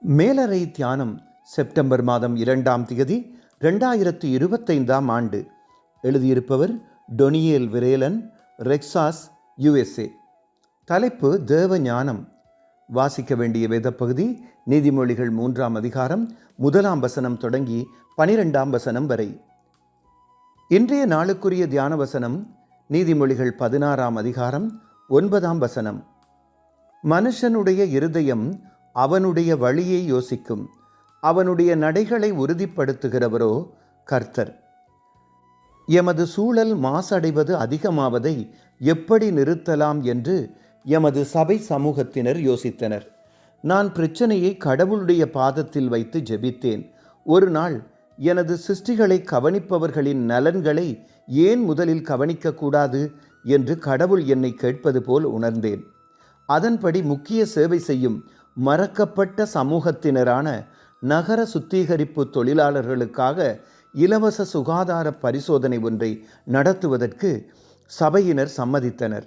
மேலறை தியானம் செப்டம்பர் மாதம் இரண்டாம் திகதி ரெண்டாயிரத்தி இருபத்தைந்தாம் ஆண்டு. எழுதியிருப்பவர் டொனியேல் விரேலன் ரெக்சாஸ் யுஎஸ்ஏ. தலைப்பு தேவ ஞானம் வாசிக்க வேண்டிய வேதப்பகுதி நீதிமொழிகள் மூன்றாம் அதிகாரம் முதலாம் வசனம் தொடங்கி பனிரெண்டாம் வசனம் வரை. இன்றைய நாளுக்குரிய தியான வசனம் நீதிமொழிகள் பதினாறாம் அதிகாரம் ஒன்பதாம் வசனம். மனுஷனுடைய இருதயம் அவனுடைய வழியை யோசிக்கும். அவனுடைய நடைகளை உறுதிப்படுத்துகிறவரோ கர்த்தர். எமது சூழல் மாசடைவது அதிகமாவதை எப்படி நிறுத்தலாம் என்று எமது சபை சமூகத்தினர் யோசித்தனர். நான் பிரச்சனையை கடவுளுடைய பாதத்தில் வைத்து ஜெபித்தேன். ஒரு நாள் எனது சிருஷ்டிகளை கவனிப்பவர்களின் நலன்களை ஏன் முதலில் கவனிக்கக்கூடாது என்று கடவுள் என்னை கேட்பது போல் உணர்ந்தேன். அதன்படி முக்கிய சேவை செய்யும் மறக்கப்பட்ட சமூகத்தினரான நகர சுத்திகரிப்பு தொழிலாளர்களுக்காக இலவச சுகாதார பரிசோதனை ஒன்றை நடத்துவதற்கு சபையினர் சம்மதித்தனர்.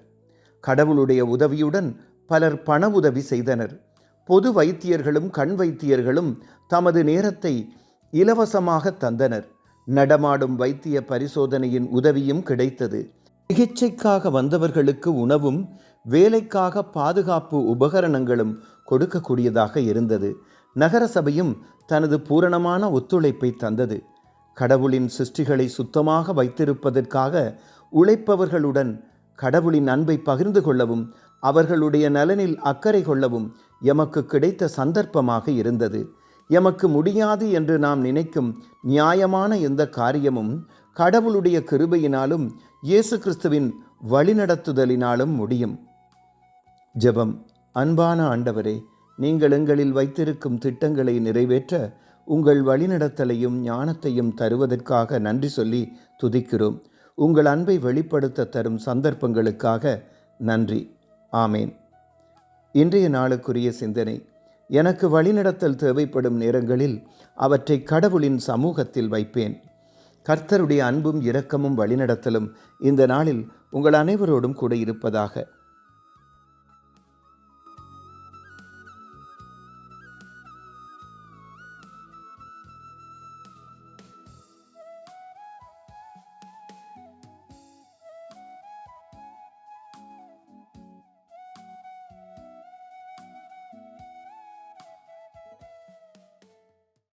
கடவுளுடைய உதவியுடன் பலர் பண உதவி செய்தனர். பொது வைத்தியர்களும் கண் வைத்தியர்களும் தமது நேரத்தை இலவசமாக தந்தனர். நடமாடும் வைத்திய பரிசோதனையின் உதவியும் கிடைத்தது. சிகிச்சைக்காக வந்தவர்களுக்கு உணவும் வேலைக்காக பாதுகாப்பு உபகரணங்களும் கொடுக்கக்கூடியதாக இருந்தது. நகர சபையும் தனது பூரணமான ஒத்துழைப்பை தந்தது. கடவுளின் சிருஷ்டிகளை சுத்தமாக வைத்திருப்பதற்காக உழைப்பவர்களுடன் கடவுளின் அன்பை பகிர்ந்து கொள்ளவும் அவர்களுடைய நலனில் அக்கறை கொள்ளவும் எமக்கு கிடைத்த சந்தர்ப்பமாக இருந்தது. எமக்கு முடியாது என்று நாம் நினைக்கும் நியாயமான எந்த காரியமும் கடவுளுடைய கிருபையினாலும் இயேசு கிறிஸ்துவின் வழிநடத்துதலினாலும் முடியும். ஜெபம். அன்பான ஆண்டவரே நீங்கள் எங்களில் வைத்திருக்கும் திட்டங்களை நிறைவேற்ற உங்கள் வழிநடத்தலையும் ஞானத்தையும் தருவதற்காக நன்றி சொல்லி துதிக்கிறோம். உங்கள் அன்பை வெளிப்படுத்த தரும் சந்தர்ப்பங்களுக்காக நன்றி. ஆமேன். இன்றைய நாளுக்குரிய சிந்தனை எனக்கு வழிநடத்தல் தேவைப்படும் நேரங்களில் அவற்றை கடவுளின் சமூகத்தில் வைப்பேன். கர்த்தருடைய அன்பும் இரக்கமும் வழிநடத்தலும் இந்த நாளில் உங்கள் அனைவரோடும் கூட இருப்பதாக.